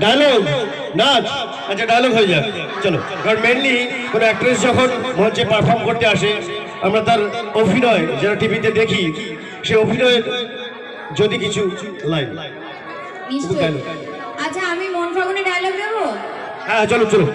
Dialogue নাচ আচ্ছা dialogue হয়ে যায় চলো। কারণ মেনলি কোনো অ্যাক্ট্রেস যখন মঞ্চে পারফর্ম করতে আসে আমরা তার অভিনয় যারা টিভিতে দেখি সে অভিনয়ের যদি কিছু লাইন আচ্ছা আমি মন ফাগুনে ডায়লগ দেবো হ্যাঁ চলো চলো।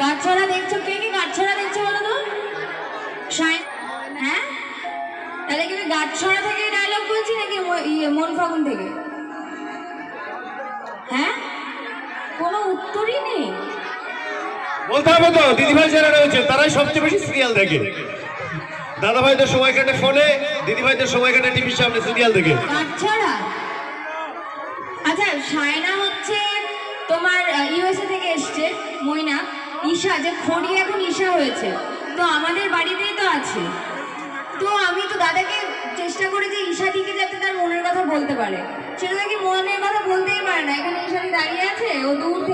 গাছছড়া দেখছ কে কে গাছছড়া দেখছ বলো তো? হ্যাঁ? তাহলে কি গাছছড়া থেকে ডায়লগ বলছি নাকি ইয়ে, মন ফাগুন থেকে? হ্যাঁ? উত্তরই নেই। বলতে হবে তো দিদিভাই যারা রয়েছে তারাই সবচেয়ে বেশি সিরিয়াল দেখে। দাদা ভাইদের সময় কাটে ফোনে দিদি ভাইদের সময় কাটে টিভির সামনে সিরিয়াল দেখে। গাছছড়া আচ্ছা সায়না হচ্ছে তোমার ইউএসএ থেকে এসছে মইনা ঈশা যে খড়ি এখন ঈশা হয়েছে তো আমাদের বাড়িতেই তো আছে। তো আমি তো দাদাকে চেষ্টা করি যে ঈশাদিকে যাতে তার মনের কথা বলতে পারে। সেটা নাকি মনের কথা বলতেই পারে না।